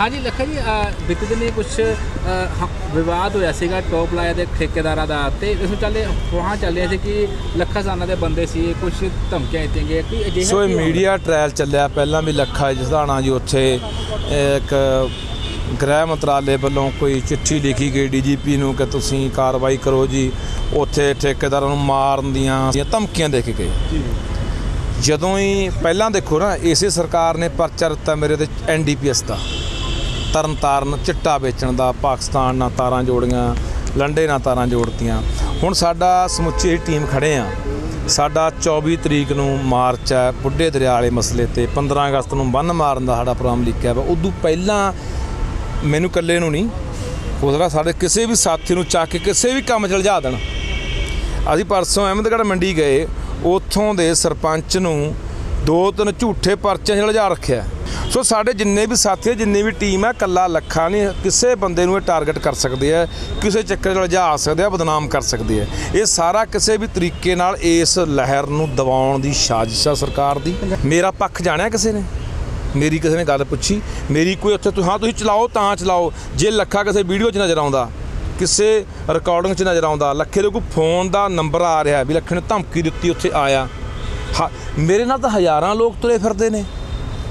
ਹਾਂਜੀ ਲੱਖਾ ਜੀ ਅ, ਬੀਤੇ ਦਿਨੀ ਕੁਝ ਵਿਵਾਦ ਹੋਇਆ ਸੀਗਾ ਟੋਪ ਲਾਇਆ ਦੇ ਠੇਕੇਦਾਰਾਂ ਦਾ ਤੇ ਇਸ ਨੂੰ ਚੱਲੇ ਵਹਾਂ ਚੱਲਿਆ ਸੀ ਕਿ ਲੱਖਾ ਸਾਨਾ ਦੇ ਬੰਦੇ ਸੀ ਕੁਝ ਧਮਕੀਆਂ ਦਿੱਤੀਆਂ ਗਈਆਂ ਕੋਈ ਅਜਿਹਾ ਸੋ ਇਹ ਕੀ? ਮੀਡੀਆ ਟ੍ਰਾਇਲ ਚੱਲਿਆ ਪਹਿਲਾਂ ਵੀ ਲੱਖਾ ਜਸਦਾਣਾ ਜੀ ਉੱਥੇ ਇੱਕ ਗ੍ਰਹਿ ਮੰਤਰਾਲੇ ਵੱਲੋਂ ਕੋਈ ਚਿੱਠੀ ਲਿਖੀ ਗਈ ਡੀਜੀਪੀ ਨੂੰ ਕਿ ਤੁਸੀਂ ਕਾਰਵਾਈ ਕਰੋ ਜੀ ਉੱਥੇ ਠੇਕੇਦਾਰਾਂ ਨੂੰ ਮਾਰਨ ਦੀਆਂ ਦੀਆਂ ਧਮਕੀਆਂ ਦੇ ਕੇ ਗਏ। ਜਦੋਂ ਹੀ ਪਹਿਲਾਂ ਦੇਖੋ ਨਾ ਇਸੇ ਸਰਕਾਰ ਨੇ ਪਰਚਾ ਦਿੱਤਾ ਮੇਰੇ ਤੇ ਐਨਡੀਪੀਐਸ ਦਾ। ਤਰਨ ਤਾਰਨ ਚਿੱਟਾ ਵੇਚਣ ਦਾ ਪਾਕਿਸਤਾਨ ਨਾਲ ਤਾਰਾਂ ਜੋੜੀਆਂ, ਲੰਡੇ ਨਾਲ ਤਾਰਾਂ ਜੋੜਤੀਆਂ। ਹੁਣ ਸਾਡਾ ਸਮੁੱਚੀ ਟੀਮ ਖੜੇ ਆ। ਸਾਡਾ 24 ਤਰੀਕ ਨੂੰ ਮਾਰਚ ਹੈ, ਬੁੱਢੇ ਦਰਿਆ ਵਾਲੇ ਮਸਲੇ ਤੇ 15 ਅਗਸਤ ਨੂੰ ਬੰਨ ਮਾਰਨ ਦਾ ਸਾਡਾ ਪ੍ਰੋਗਰਾਮ ਲਿਖਿਆ ਵਾ। ਉਦੋਂ ਪਹਿਲਾਂ ਮੈਨੂੰ ਇਕੱਲੇ ਨੂੰ ਨਹੀਂ, ਹੋ ਸਕਦਾ ਸਾਡੇ ਕਿਸੇ ਵੀ ਸਾਥੀ ਨੂੰ ਚੱਕ ਕੇ ਕਿਸੇ ਵੀ ਕੰਮ 'ਚ ਲਿਜਾ ਦੇਣ। ਅਸੀਂ ਪਰਸੋਂ ਅਹਿਮਦਗੜ੍ਹ ਮੰਡੀ ਗਏ, ਉੱਥੋਂ ਦੇ ਸਰਪੰਚ ਨੂੰ ਦੋ ਤਿੰਨ ਝੂਠੇ ਪਰਚੇ 'ਚ ਲਿਜਾ ਰੱਖਿਆ ਸੋ ਸਾਡੇ ਜਿੰਨੇ ਵੀ ਸਾਥੀ ਜਿੰਨੀ ਵੀ ਟੀਮ ਹੈ, ਕੱਲਾ ਲੱਖਾਂ ਨਹੀਂ, ਕਿਸੇ ਬੰਦੇ ਨੂੰ ਇਹ ਟਾਰਗੇਟ ਕਰ ਸਕਦੇ ਆ ਕਿਸੇ ਚੱਕਰ 'ਚ ਲਿਜਾ ਸਕਦੇ ਆ ਬਦਨਾਮ ਕਰ ਸਕਦੇ ਆ ਇਹ ਸਾਰਾ ਕਿਸੇ ਵੀ ਤਰੀਕੇ ਨਾਲ ਇਸ ਲਹਿਰ ਨੂੰ ਦਬਾਉਣ ਦੀ ਸਾਜ਼ਿਸ਼ ਆ ਸਰਕਾਰ ਦੀ। ਮੇਰਾ ਪੱਖ ਜਾਣਿਆ ਕਿਸੇ ਨੇ? ਮੇਰੀ ਕਿਸੇ ਨੇ ਗੱਲ ਪੁੱਛੀ? ਮੇਰੀ ਕੋਈ ਉੱਥੇ ਤੁਸੀਂ ਹਾਂ, ਤੁਸੀਂ ਚਲਾਓ ਤਾਂ ਚਲਾਓ। ਜੇ ਲੱਖਾ ਕਿਸੇ ਵੀਡੀਓ 'ਚ ਨਜ਼ਰ ਆਉਂਦਾ, ਕਿਸੇ ਰਿਕਾਰਡਿੰਗ 'ਚ ਨਜ਼ਰ ਆਉਂਦਾ, ਲੱਖੇ ਦੇ ਕੋਈ ਫੋਨ ਦਾ ਨੰਬਰ ਆ ਰਿਹਾ ਵੀ ਲੱਖੇ ਨੂੰ ਧਮਕੀ ਦਿੱਤੀ, ਉੱਥੇ ਆਇਆ। ਮੇਰੇ ਨਾਲ ਤਾਂ ਹਜ਼ਾਰਾਂ ਲੋਕ ਤੁਰੇ ਫਿਰਦੇ ਨੇ।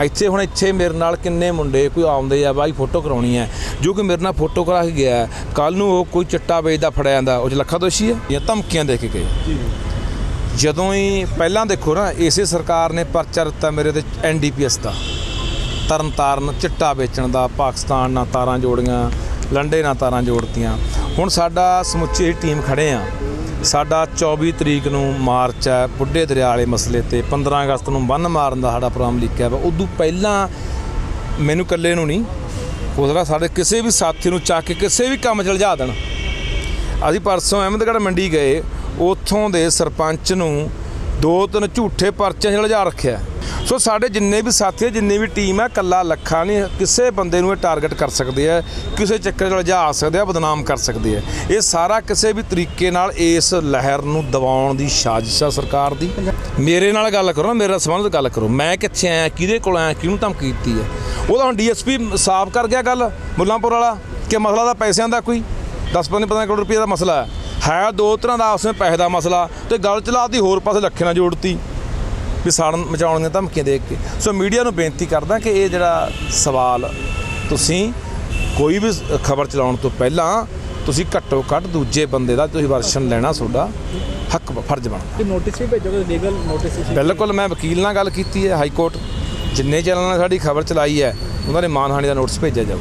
ਇੱਥੇ ਹੁਣ ਇੱਥੇ ਮੇਰੇ ਨਾਲ ਕਿੰਨੇ ਮੁੰਡੇ ਕੋਈ ਆਉਂਦੇ ਆ ਬਾਈ ਫੋਟੋ ਕਰਾਉਣੀ ਹੈ। ਜੋ ਕਿ ਮੇਰੇ ਨਾਲ ਫੋਟੋ ਕਰਾ ਕੇ ਗਿਆ ਕੱਲ ਨੂੰ ਉਹ ਕੋਈ ਚਿੱਟਾ ਵੇਚਦਾ ਫੜਿਆ ਜਾਂਦਾ ਉਹ 'ਚ ਲੱਖਾ ਦੋਸ਼ੀ ਹੈ। ਇਹ ਧਮਕੀਆਂ ਦੇ ਕੇ ਗਏ। ਜਦੋਂ ਹੀ ਪਹਿਲਾਂ ਦੇਖੋ ਨਾ ਇਸੇ ਸਰਕਾਰ ਨੇ ਪਰਚਾ ਦਿੱਤਾ ਮੇਰੇ ਤੇ ਐਨਡੀਪੀਐਸ ਦਾ। ਤਰਨ ਤਾਰਨ ਚਿੱਟਾ ਵੇਚਣ ਦਾ ਪਾਕਿਸਤਾਨ ਨਾਲ ਤਾਰਾਂ ਜੋੜੀਆਂ ਲੰਡੇ ਨਾਲ ਤਾਰਾਂ ਜੋੜਤੀਆਂ। ਹੁਣ ਸਾਡਾ ਸਮੁੱਚੀ ਟੀਮ ਖੜੇ ਆ ਸਾਡਾ 24 ਤਰੀਕ ਨੂੰ ਮਾਰਚ ਹੈ, ਬੁੱਢੇ ਦਰਿਆ ਵਾਲੇ ਮਸਲੇ ਤੇ 15 ਅਗਸਤ ਨੂੰ ਬੰਨ ਮਾਰਨ ਦਾ ਸਾਡਾ ਪ੍ਰੋਗਰਾਮ ਲਿਖਿਆ ਵਾ। ਉਦੋਂ ਪਹਿਲਾਂ ਮੈਨੂੰ ਇਕੱਲੇ ਨੂੰ ਨਹੀਂ, ਹੋ ਸਕਦਾ ਸਾਡੇ ਕਿਸੇ ਵੀ ਸਾਥੀ ਨੂੰ ਚੱਕ ਕੇ ਕਿਸੇ ਵੀ ਕੰਮ 'ਚ ਲਿਜਾ ਦੇਣ। ਅਸੀਂ ਪਰਸੋਂ ਅਹਿਮਦਗੜ੍ਹ ਮੰਡੀ ਗਏ, ਉੱਥੋਂ ਦੇ ਸਰਪੰਚ ਨੂੰ ਦੋ ਤਿੰਨ ਝੂਠੇ ਪਰਚੇ 'ਚ ਲਿਜਾ ਰੱਖਿਆ ਸੋ ਸਾਡੇ ਜਿੰਨੇ ਵੀ ਸਾਥੀ ਆ, ਜਿੰਨੀ ਵੀ ਟੀਮ ਹੈ ਕੱਲਾ ਲੱਖਾ ਨਹੀਂ ਕਿਸੇ ਬੰਦੇ ਨੂੰ ਇਹ ਟਾਰਗੇਟ ਕਰ ਸਕਦੇ ਆ ਕਿਸੇ ਚੱਕਰ 'ਚ ਲਿਜਾ ਸਕਦੇ ਆ ਬਦਨਾਮ ਕਰ ਸਕਦੇ ਆ। ਇਹ ਸਾਰਾ ਕਿਸੇ ਵੀ ਤਰੀਕੇ ਨਾਲ ਇਸ ਲਹਿਰ ਨੂੰ ਦਬਾਉਣ ਦੀ ਸਾਜ਼ਿਸ਼ ਆ ਸਰਕਾਰ ਦੀ। ਮੇਰੇ ਨਾਲ ਗੱਲ ਕਰੋ ਨਾ ਮੇਰੇ ਨਾਲ ਸੰਬੰਧਿਤ ਗੱਲ ਕਰੋ। ਮੈਂ ਕਿੱਥੇ ਆਇਆ ਕਿਹਦੇ ਕੋਲ ਆਇਆ ਕਿਹਨੂੰ ਧਮਕੀ ਦਿੱਤੀ ਹੈ ਉਹ ਤਾਂ ਹੁਣ ਡੀਐਸਪੀ ਸਾਫ਼ ਕਰ ਗਿਆ ਗੱਲ ਮੁੱਲਾਂਪੁਰ ਵਾਲਾ ਕਿ ਮਸਲਾ ਤਾਂ ਪੈਸਿਆਂ ਦਾ ਕੋਈ? 10 15 15 ਕਰੋੜ ਰੁਪਏ ਦਾ ਮਸਲਾ ਹੈ ਹੈ ਦੋ ਤਰ੍ਹਾਂ ਦਾ ਆਪਸ ਵਿੱਚ ਪੈਸੇ ਦਾ ਮਸਲਾ ਤੇ ਗੱਲ ਚਲਾਤੀ ਹੋਰ ਪਾਸੇ ਲੱਖੇ ਨਾਲ ਜੋੜਤੀ ਵੀ ਸਾੜਨ ਮਚਾਉਣ ਦੀਆਂ ਧਮਕੀਆਂ ਦੇ ਕੇ। ਸੋ ਮੀਡੀਆ ਨੂੰ ਬੇਨਤੀ ਕਰਦਾ ਕਿ ਇਹ ਜਿਹੜਾ ਸਵਾਲ ਤੁਸੀਂ ਕੋਈ ਵੀ ਖਬਰ ਚਲਾਉਣ ਤੋਂ ਪਹਿਲਾਂ ਤੁਸੀਂ ਘੱਟੋ ਘੱਟ ਦੂਜੇ ਬੰਦੇ ਦਾ ਤੁਸੀਂ ਵਰਸ਼ਨ ਲੈਣਾ ਤੁਹਾਡਾ ਹੱਕ ਫਰਜ਼ ਬਣਦਾ। ਕਿ ਨੋਟਿਸ ਵੀ ਭੇਜੋਗੇ ਲੀਗਲ ਨੋਟਿਸ ਵੀ ਬਿਲਕੁਲ ਮੈਂ ਵਕੀਲ ਨਾਲ ਗੱਲ ਕੀਤੀ ਹੈ ਹਾਈ ਕੋਰਟ ਜਿੰਨੇ ਚੈਨਲਾਂ ਨੇ ਸਾਡੀ ਖਬਰ ਚਲਾਈ ਹੈ ਉਹਨਾਂ ਦੇ ਮਾਨਹਾਨੀ ਦਾ ਨੋਟਿਸ ਭੇਜਿਆ ਜਾਊ।